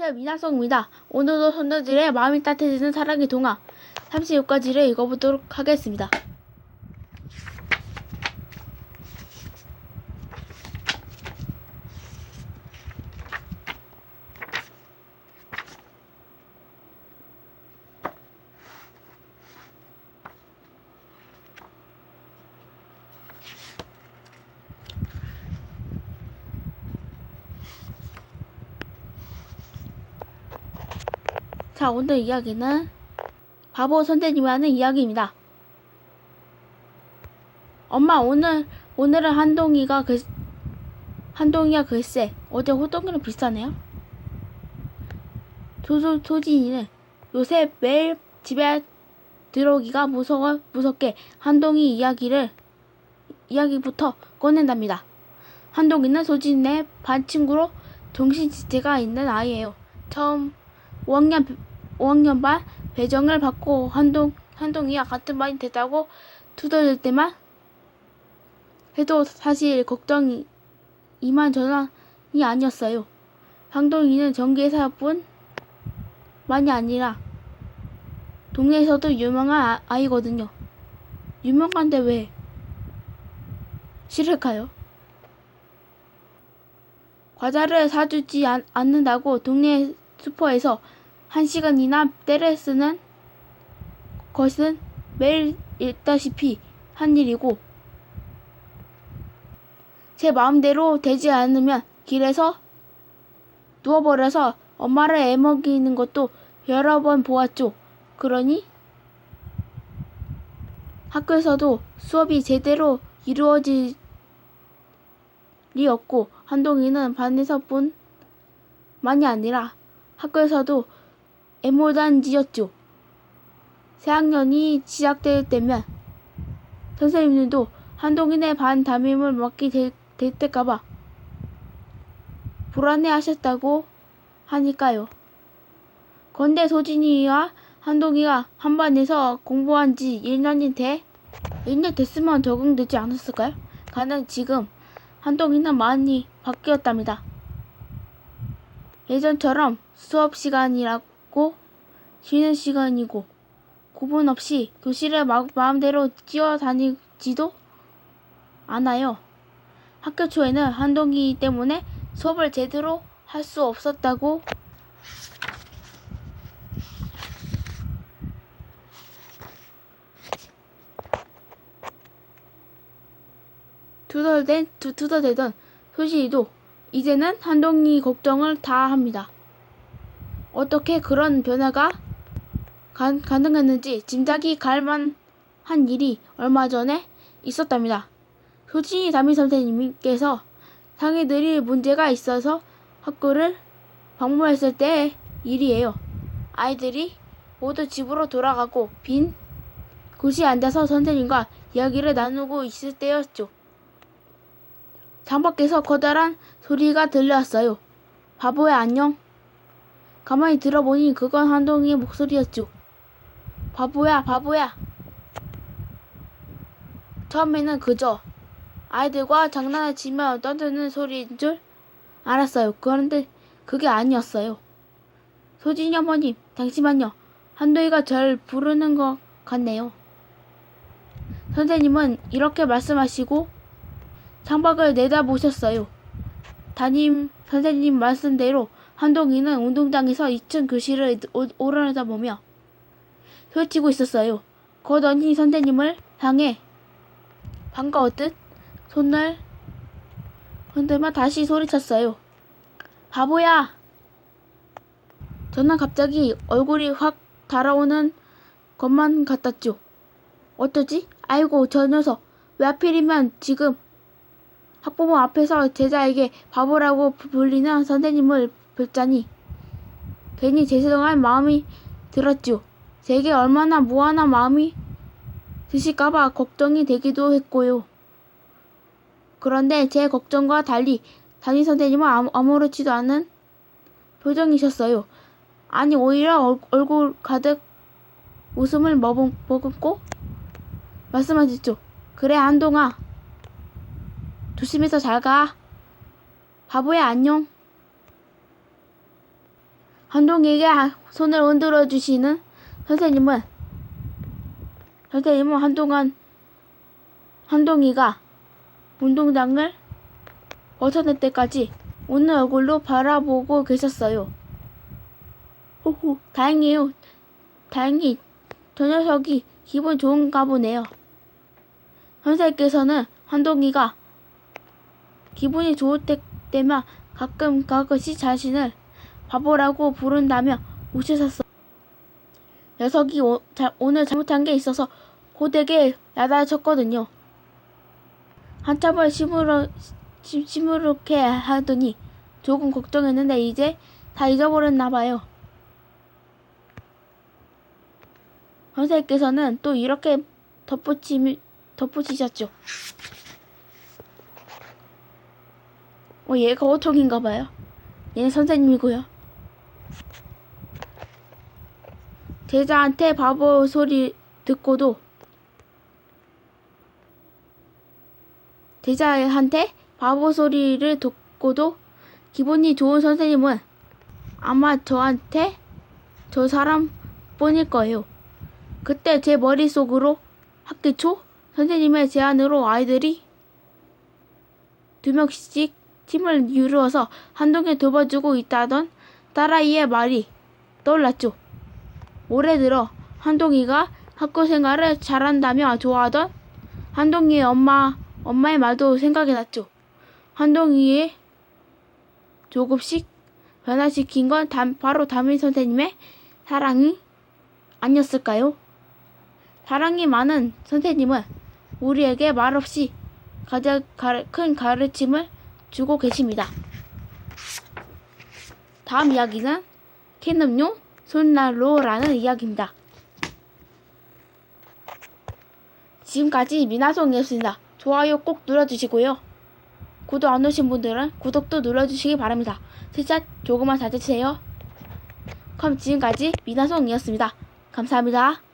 안녕하세요 미나송입니다. 오늘도 손자들의 마음이 따뜻해지는 사랑의 동화 36가지를 읽어보도록 하겠습니다. 자 오늘 이야기는 바보 선생님이 하는 이야기입니다. 엄마 오늘 오늘은 한동이가 글 한동이가 글쎄 어제 호동이랑 비슷하네요. 조조 소진이는 요새 매일 집에 들어오기가 무서워 무섭게 한동이 이야기를 이야기부터 꺼낸답니다. 한동이는 소진의 반 친구로 정신지체가 있는 아이예요. 처음 5학년 5학년 반 배정을 받고 한동 한동이와 같은 반이 됐다고 투덜댈 때만 해도 사실 걱정이 이만저만이 아니었어요. 한동이는 전기회사뿐 만이 아니라 동네에서도 유명한 아- 아이거든요. 유명한데 왜 싫을까요? 과자를 사주지 않, 않는다고 동네 슈퍼에서 한 시간이나 때를 쓰는 것은 매일 있다시피 한 일이고 제 마음대로 되지 않으면 길에서 누워버려서 엄마를 애먹이는 것도 여러 번 보았죠. 그러니 학교에서도 수업이 제대로 이루어질 리 없고 한동이는 반에서 뿐 만이 아니라 학교에서도 애모단지였죠. 새학년이 시작될 때면 선생님들도 한동인의 반 담임을 맡게 될, 될 때까봐 불안해하셨다고 하니까요. 건대 소진이와 한동이가 한 반에서 공부한 지 1년이 돼 1년 됐으면 적응되지 않았을까요? 가는 지금 한동이는 많이 바뀌었답니다. 예전처럼 수업 시간이라고 쉬는 시간이고 구분 없이 교실에 마, 마음대로 뛰어다니지도 않아요. 학교 초에는 한동기 때문에 수업을 제대로 할 수 없었다고 투덜댄 투, 투덜대던 소진이도 이제는 한동이 걱정을 다 합니다. 어떻게 그런 변화가 가, 가능했는지 짐작이 갈만 한 일이 얼마 전에 있었답니다. 소진이 담임 선생님께서 상해들이 문제가 있어서 학교를 방문했을 때의 일이에요. 아이들이 모두 집으로 돌아가고 빈 곳이 앉아서 선생님과 이야기를 나누고 있을 때였죠. 창밖에서 커다란 소리가 들려왔어요. 바보야 안녕. 가만히 들어보니 그건 한동이의 목소리였죠. 바보야 바보야. 처음에는 그저 아이들과 장난을 치며 떠드는 소리인 줄 알았어요. 그런데 그게 아니었어요. 소진이 어머님, 잠시만요. 한도희가 절 부르는 것 같네요. 선생님은 이렇게 말씀하시고 창밖을 내다보셨어요. 담임 선생님 말씀대로 한동이는 운동장에서 2층 교실을 오- 오르내다보며 소리치고 있었어요. 곧 언니 선생님을 향해 반가웠듯 손을 흔들며 다시 소리쳤어요. 바보야! 저는 갑자기 얼굴이 확 달아오는 것만 같았죠. 어쩌지? 아이고 저 녀석 왜 하필이면 지금 학부모 앞에서 제자에게 바보라고 부- 불리는 선생님을 뵙자니 괜히 죄송한 마음이 들었죠. 제게 얼마나 무한한 마음이 드실까봐 걱정이 되기도 했고요. 그런데 제 걱정과 달리 담임 선생님은 아무, 아무렇지도 않은 표정이셨어요. 아니 오히려 얼, 얼굴 가득 웃음을 머금, 머금고 말씀하셨죠. 그래 한동아 조심해서 잘 가. 바보야 안녕. 하- 손을 흔들어 주시는 선생님은 선생님은 한동안 한동이가 운동장을 벗어날 때까지 웃는 얼굴로 바라보고 계셨어요. 호호, 다행이에요. 다행히 저 녀석이 기분 좋은가 보네요. 선생님께서는 한동이가 기분이 좋을 때, 때면 가끔 가끔씩 자신을 바보라고 부른다며 웃으셨어. 녀석이 오, 자, 오늘 잘못한 게 있어서 호되게 야단쳤거든요. 한참을 시무러, 시, 시무룩해 하더니 조금 걱정했는데 이제 다 잊어버렸나 봐요. 선생님께서는 또 이렇게 덧붙이, 덧붙이셨죠. 어, 얘가 호통인가 봐요. 얘는 선생님이고요. 제자한테 바보 소리 듣고도 제자한테 바보 소리를 듣고도 기분이 좋은 선생님은 아마 저한테 저 사람 뿐일 거예요. 그때 제 머릿속으로 학기 초 선생님의 제안으로 아이들이 두 명씩 팀을 이루어서 한동에 도와주고 있다던 딸아이의 말이 떠올랐죠. 올해 들어 한동이가 학교 생활을 잘한다며 좋아하던 한동이의 엄마, 엄마의 말도 생각이 났죠. 한동이의 조금씩 변화시킨 건 담- 바로 담임 선생님의 사랑이 아니었을까요? 사랑이 많은 선생님은 우리에게 말없이 가장 큰 가르침을 주고 계십니다. 다음 이야기는 캔음용 손난로라는 이야기입니다. 지금까지 미나송이었습니다. 좋아요 꼭 눌러주시고요. 구독 안 오신 분들은 구독도 눌러주시기 바랍니다. 진짜 조금만 사주세요. 그럼 지금까지 미나송이었습니다. 감사합니다.